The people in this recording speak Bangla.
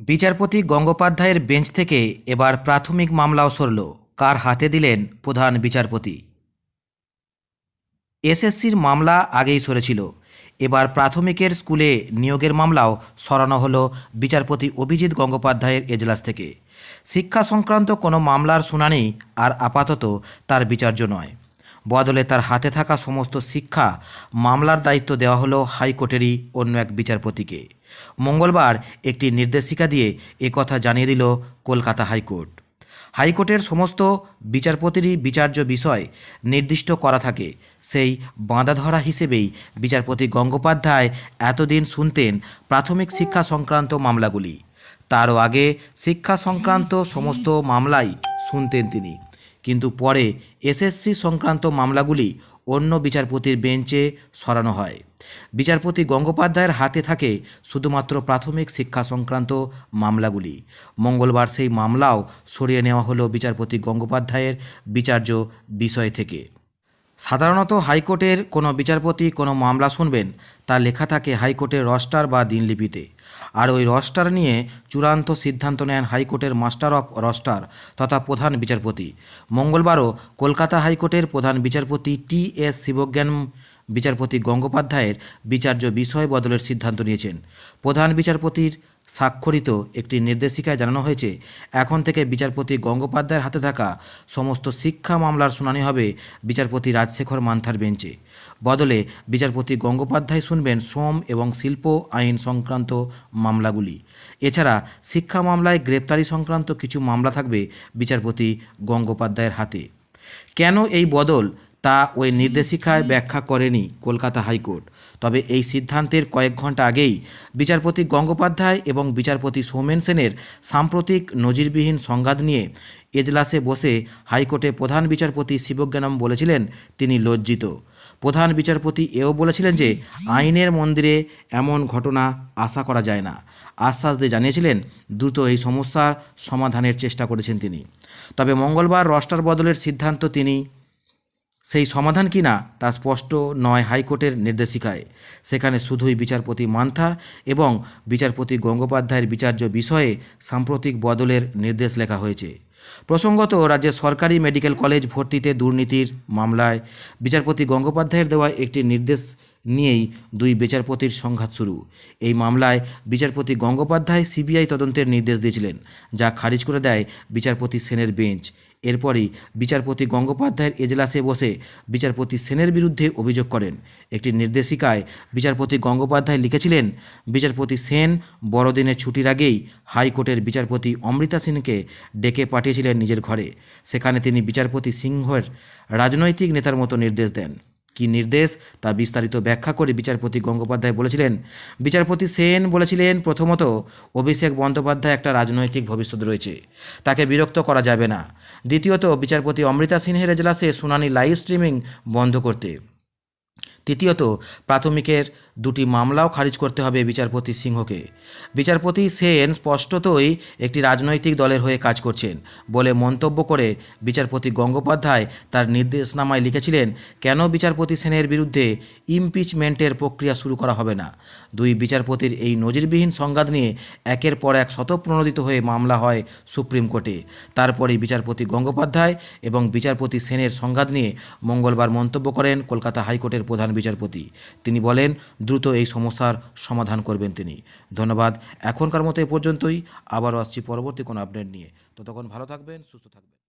বিচারপতি গঙ্গোপাধ্যায়ের বেঞ্চ থেকে এবার প্রাথমিক মামলাও সরল। কার হাতে দিলেন প্রধান বিচারপতি? এসএসসির মামলা আগেই সরেছিল। এবার প্রাথমিকের স্কুলে নিয়োগের মামলাও সরানো হলো বিচারপতি অভিজিৎ গঙ্গোপাধ্যায়ের এজলাস থেকে। শিক্ষা সংক্রান্ত কোনো মামলার শুনানি আর আপাতত তার বিচার্য নয়। বদলে তার হাতে থাকা সমস্ত শিক্ষা মামলার দায়িত্ব দেওয়া হলো হাইকোর্টেরই অন্য এক বিচারপতিকে। মঙ্গলবার একটি নির্দেশিকা দিয়ে একথা জানিয়ে দিল কলকাতা হাইকোর্ট। হাইকোর্টের সমস্ত বিচারপতিরই বিচার্য বিষয় নির্দিষ্ট করা থাকে। সেই বাঁধাধরা হিসেবেই বিচারপতি গঙ্গোপাধ্যায় এতদিন শুনতেন প্রাথমিক শিক্ষা সংক্রান্ত মামলাগুলি। তারও আগে শিক্ষা সংক্রান্ত সমস্ত মামলাই শুনতেন তিনি। কিন্তু পরে এসএসসি সংক্রান্ত মামলাগুলি অন্য বিচারপতির বেঞ্চে সরানো হয়। বিচারপতি গঙ্গোপাধ্যায়ের হাতে থাকে শুধুমাত্র প্রাথমিক শিক্ষা সংক্রান্ত মামলাগুলি। মঙ্গলবার সেই মামলাও সরিয়ে নেওয়া হলো বিচারপতি গঙ্গোপাধ্যায়ের বিচার্য বিষয় থেকে। সাধারণত হাইকোর্টের কোনো বিচারপতি কোনো মামলা শুনবেন, তা লেখা থাকে হাইকোর্টের রস্টার বা দিনলিপিতে। আর ওই রস্টার নিয়ে চূড়ান্ত সিদ্ধান্ত নেন হাইকোর্টের মাস্টার অফ রস্টার তথা প্রধান বিচারপতি। মঙ্গলবারও কলকাতা হাইকোর্টের প্রধান বিচারপতি টি এস শিবজ্ঞান বিচারপতি গঙ্গোপাধ্যায়ের বিচার্য বিষয় বদলের সিদ্ধান্ত নিয়েছেন। প্রধান বিচারপতির স্বাক্ষরিত একটি নির্দেশিকায় জানানো হয়েছে, এখন থেকে বিচারপতি গঙ্গোপাধ্যায়ের হাতে থাকা সমস্ত শিক্ষা মামলার শুনানি হবে বিচারপতি রাজশেখর মান্থার বেঞ্চে। বদলে বিচারপতি গঙ্গোপাধ্যায় শুনবেন শ্রম এবং শিল্প আইন সংক্রান্ত মামলাগুলি। এছাড়া শিক্ষা মামলায় গ্রেপ্তারি সংক্রান্ত কিছু মামলা থাকবে বিচারপতি গঙ্গোপাধ্যায়ের হাতে। কেন এই বদল? তা ওই নির্দেশিকায় ব্যাখ্যা করেনি কলকাতা হাইকোর্ট। তবে এই সিদ্ধান্তের কয়েক ঘণ্টা আগেই বিচারপতি গঙ্গোপাধ্যায় এবং বিচারপতি সৌমেন সেনের সাম্প্রতিক নজিরবিহীন সংঘাত নিয়ে এজলাসে বসে হাইকোর্টে প্রধান বিচারপতি শিবজ্ঞানম বলেছিলেন, তিনি লজ্জিত। প্রধান বিচারপতি এও বলেছিলেন যে, আইনের মন্দিরে এমন ঘটনা আশা করা যায় না। আশ্বাস দিয়ে জানিয়েছিলেন, দ্রুত এই সমস্যার সমাধানের চেষ্টা করেছেন তিনি। তবে মঙ্গলবার রস্টার বদলের সিদ্ধান্ত তিনি সেই সমাধান কি না তা স্পষ্ট নয় হাইকোর্টের নির্দেশিকায়। সেখানে শুধুই বিচারপতি মান্থা এবং বিচারপতি গঙ্গোপাধ্যায়ের বিচার্য বিষয়ে সাম্প্রতিক বদলের নির্দেশ লেখা হয়েছে। প্রসঙ্গত, রাজ্যের সরকারি মেডিকেল কলেজ ভর্তিতে দুর্নীতির মামলায় বিচারপতি গঙ্গোপাধ্যায়ের দেওয়া একটি নির্দেশ নিয়েই দুই বিচারপতির সংঘাত শুরু। এই মামলায় বিচারপতি গঙ্গোপাধ্যায় সিবিআই তদন্তের নির্দেশ দিয়েছিলেন, যা খারিজ করে দেয় বিচারপতি সেনের বেঞ্চ। এরপরই বিচারপতি গঙ্গোপাধ্যায়ের এজলাসে বসে বিচারপতি সেনের বিরুদ্ধে অভিযোগ করেন। একটি নির্দেশিকায় বিচারপতি গঙ্গোপাধ্যায় লিখেছিলেন, বিচারপতি সেন বড়দিনের ছুটির আগেই হাইকোর্টের বিচারপতি অমৃতা সেনকে ডেকে পাঠিয়েছিলেন নিজের ঘরে। সেখানে তিনি বিচারপতি সিংহের রাজনৈতিক নেতার মতো নির্দেশ দেন। কি নির্দেশ? তা বিস্তারিত ব্যাখ্যা করে বিচারপতি গঙ্গোপাধ্যায় বলেছিলেন। বিচারপতি সেন বলেছিলেন, প্রথমত, অভিষেক বন্দ্যোপাধ্যায় একটা রাজনৈতিক ভবিষ্যৎ রয়েছে। তাকে বিরক্ত করা যাবে না। দ্বিতীয়ত, বিচারপতি অমৃতা সিনহের এজলাসে শুনানি লাইভ স্ট্রিমিং বন্ধ করতে। তৃতীয়ত, প্রাথমিকের দুটি মামলাও খারিজ করতে হবে বিচারপতি সিংহকে। বিচারপতি সেন স্পষ্টতই একটি রাজনৈতিক দলের হয়ে কাজ করছেন বলে মন্তব্য করে বিচারপতি গঙ্গোপাধ্যায় তার নির্দেশনামায় লিখেছিলেন, কেন বিচারপতি সেনের বিরুদ্ধে ইমপিচমেন্টের প্রক্রিয়া শুরু করা হবে না দুই বিচারপতির এই নজিরবিহীন সংঘাত নিয়ে একের পর এক শতপ্রণোদিত হয়ে মামলা হয় সুপ্রিম কোর্টে। তারপরেই বিচারপতি গঙ্গোপাধ্যায় এবং বিচারপতি সেনের সংঘাত নিয়ে মঙ্গলবার মন্তব্য করেন কলকাতা হাইকোর্টের প্রধান বিচারপতি। তিনি বলেন দ্রুত এই সমস্যার সমাধান করবেন তিনি। ধন্যবাদ। এখনকার মতো এ পর্যন্তই। আবারও আসছি পরবর্তী কোনো আপডেট নিয়ে। ততক্ষণ ভালো থাকবেন, সুস্থ থাকবেন।